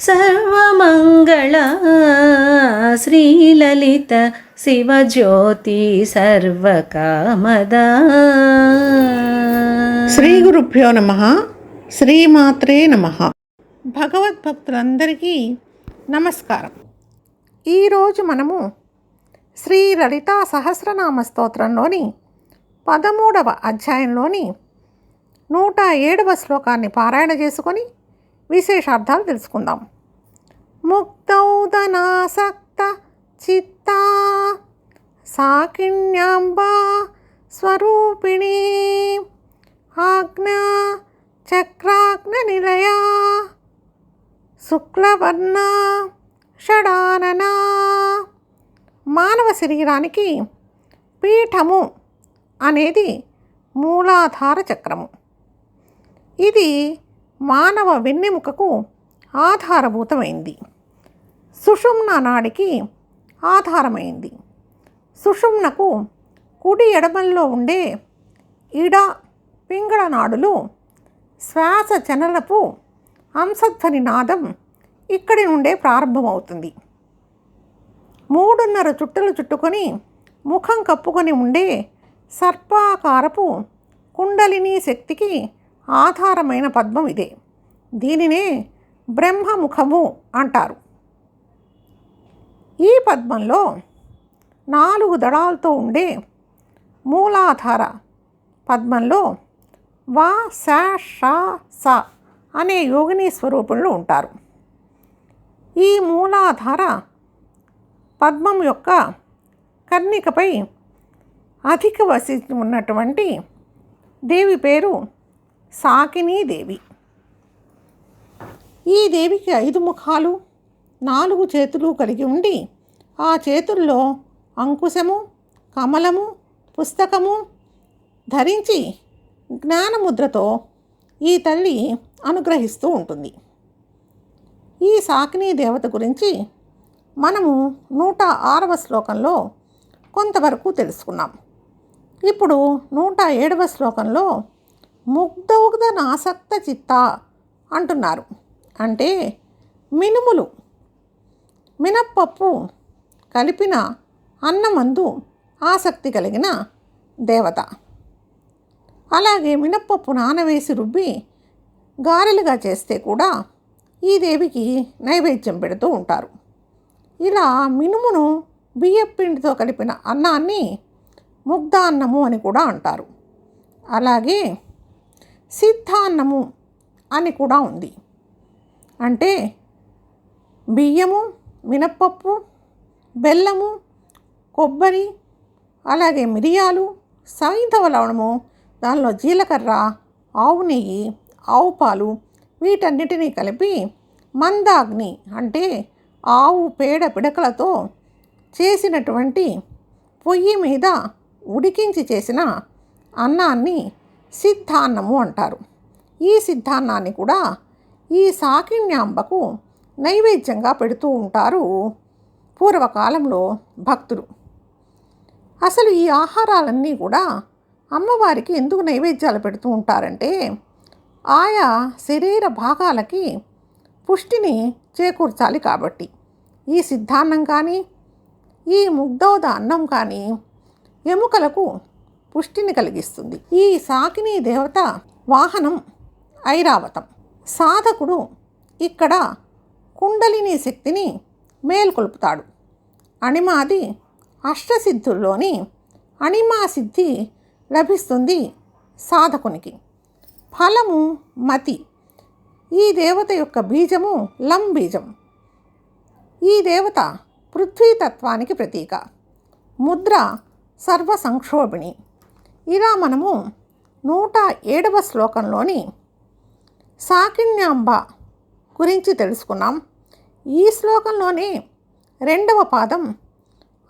సర్వమంగళ శ్రీలలిత శివజ్యోతి సర్వకామదా శ్రీ గురుభ్యో నమ శ్రీమాత్రే నమ. భగవద్భక్తులందరికీ నమస్కారం. ఈరోజు మనము శ్రీ లలితా సహస్రనామ స్తోత్రంలోని పదమూడవ అధ్యాయంలోని నూట ఏడవ శ్లోకాన్ని పారాయణ చేసుకొని విశేషార్థాలు తెలుసుకుందాం. ముక్తౌదనాసక్త చిత్తా సాకిణ్యాంబా స్వరూపిణీ ఆజ్ఞా చక్రాగ్న నిలయా శుక్లవర్ణ షడాననా మానవ శరీరానికి పీఠము అనేది మూలాధార చక్రము. ఇది మానవ వెన్నెముకకు ఆధారభూతమైంది. సుషుమ్న నాడికి ఆధారమైంది. సుషుమ్నకు కుడి ఎడమల్లో ఉండే ఇడ పింగళ నాడులు శ్వాస చనలపు అంశధ్వని నాదం ఇక్కడి నుండే ప్రారంభమవుతుంది. మూడున్నర చుట్టలు చుట్టుకొని ముఖం కప్పుకొని ఉండే సర్పాకారపు కుండలిని శక్తికి ఆధారమైన పద్మం ఇదే. దీనినే బ్రహ్మముఖము అంటారు. ఈ పద్మంలో నాలుగు దళాలతో ఉండే మూలాధార పద్మంలో వా సా షా స అనే యోగిని స్వరూపంలో ఉంటారు. ఈ మూలాధార పద్మం యొక్క కర్ణికపై అధిక వసి ఉన్నటువంటి దేవి పేరు దేవి ఈ దేవికి ఐదు ముఖాలు నాలుగు చేతులు కలిగి ఉండి ఆ చేతుల్లో అంకుశము కమలము పుస్తకము ధరించి జ్ఞానముద్రతో ఈ తల్లి అనుగ్రహిస్తూ ఉంటుంది. ఈ సాకినీ దేవత గురించి మనము నూట ఆరవ శ్లోకంలో కొంతవరకు తెలుసుకున్నాం. ఇప్పుడు నూట ఏడవ శ్లోకంలో ముగ్ధౌగ్ధ నాసక్త చిత్త అంటున్నారు. అంటే మినుములు మినప్పప్పు కలిపిన అన్నమందు ఆసక్తి కలిగిన దేవత. అలాగే మినప్పప్పు నానవేసి రుబ్బి గారెలుగా చేస్తే కూడా ఈ దేవికి నైవేద్యం పెడుతూ ఉంటారు. ఇలా మినుమును బియ్యపిండితో కలిపిన అన్నాన్ని ముగ్ధాన్నము అని కూడా అంటారు. అలాగే సిద్ధాన్నము అని కూడా ఉంది. అంటే బియ్యము మినప్పప్పు బెల్లము కొబ్బరి అలాగే మిరియాలు సైంధవ లవణము దానిలో జీలకర్ర ఆవు నెయ్యి ఆవు పాలు వీటన్నిటినీ కలిపి మందాగ్ని అంటే ఆవు పేడ పిడకలతో చేసినటువంటి పొయ్యి మీద ఉడికించి చేసిన అన్నాన్ని సిద్ధాన్నము అంటారు. ఈ సిద్ధాన్నాన్ని కూడా ఈ సాకిణ్యాంబకు నైవేద్యంగా పెడుతూ ఉంటారు పూర్వకాలంలో భక్తులు. అసలు ఈ ఆహారాలన్నీ కూడా అమ్మవారికి ఎందుకు నైవేద్యాలు పెడుతూ ఉంటారంటే ఆయా శరీర భాగాలకి పుష్టిని చేకూర్చాలి కాబట్టి. ఈ సిద్ధాన్నం కానీ ఈ ముగ్ధోద అన్నం కానీ ఎముకలకు పుష్టిని కలిగిస్తుంది. ఈ సాకిని దేవత వాహనం ఐరావతం. సాధకుడు ఇక్కడ కుండలిని శక్తిని మేల్కొల్పుతాడు. అణిమాది అష్టసిద్ధుల్లోని అణిమా సిద్ధి లభిస్తుంది సాధకునికి. ఫలము మతి. ఈ దేవత యొక్క బీజము లం బీజం. ఈ దేవత పృథ్వీతత్వానికి ప్రతీక. ముద్ర సర్వ సంక్షోభిణి ఇలా మనము నూట ఏడవ శ్లోకంలోని సాకిణ్యాంబ గురించి తెలుసుకున్నాం. ఈ శ్లోకంలోని రెండవ పాదం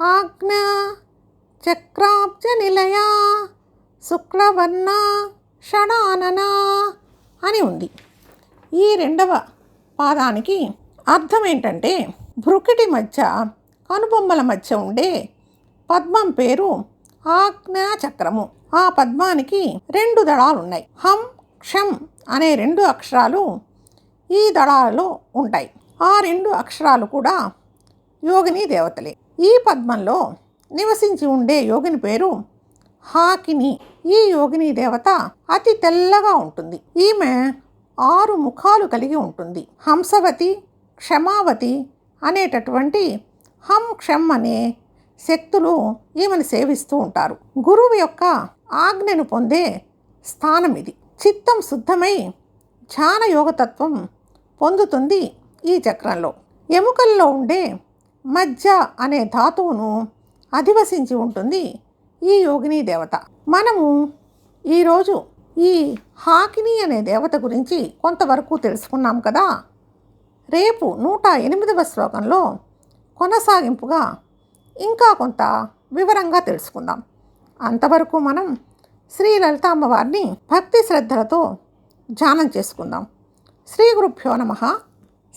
ఆజ్ఞ చక్రాబ్జ నిలయ శుక్లవర్ణ షడానన అని ఉంది. ఈ రెండవ పాదానికి అర్థం ఏంటంటే భృకిటి మధ్య కనుబొమ్మల మధ్య ఉండే పద్మం పేరు ఆజ్ఞా చక్రము. ఆ పద్మానికి రెండు దళాలు ఉన్నాయి హం క్షం అనే రెండు అక్షరాలు ఈ దళాలలో ఉంటాయి. ఆ రెండు అక్షరాలు కూడా యోగిని దేవతలే. ఈ పద్మంలో నివసించి ఉండే యోగిని పేరు హాకిని. ఈ యోగిని దేవత అతి తెల్లగా ఉంటుంది. ఈమె ఆరు ముఖాలు కలిగి ఉంటుంది. హంసవతి క్షమావతి అనేటటువంటి హం క్షమ్ అనే శక్తులు ఈమెను సేవిస్తూ ఉంటారు. గురువు యొక్క ఆజ్ఞను పొందే స్థానం ఇది. చిత్తం శుద్ధమై ధ్యాన యోగతత్వం పొందుతుంది ఈ చక్రంలో. ఎముకల్లో ఉండే మజ్జ అనే ధాతువును అధివసించి ఉంటుంది ఈ యోగిని దేవత. మనము ఈరోజు ఈ హాకిని అనే దేవత గురించి కొంతవరకు తెలుసుకున్నాం కదా. రేపు నూట ఎనిమిదవ శ్లోకంలో కొనసాగింపుగా ఇంకా కొంత వివరంగా తెలుసుకుందాం. అంతవరకు మనం శ్రీ లలిత అమ్మవారిని భక్తి శ్రద్ధలతో ధ్యానం చేసుకుందాం. శ్రీ గురుభ్యో నమ.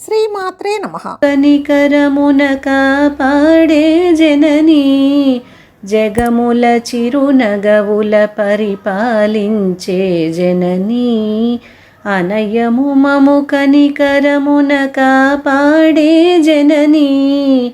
శ్రీమాత్రే నమ. కనికరమున కాపాడే జనని జగముల చిరునగవుల పరిపాలించే జనని అనయము మము కనికరమున కాపాడే జననీ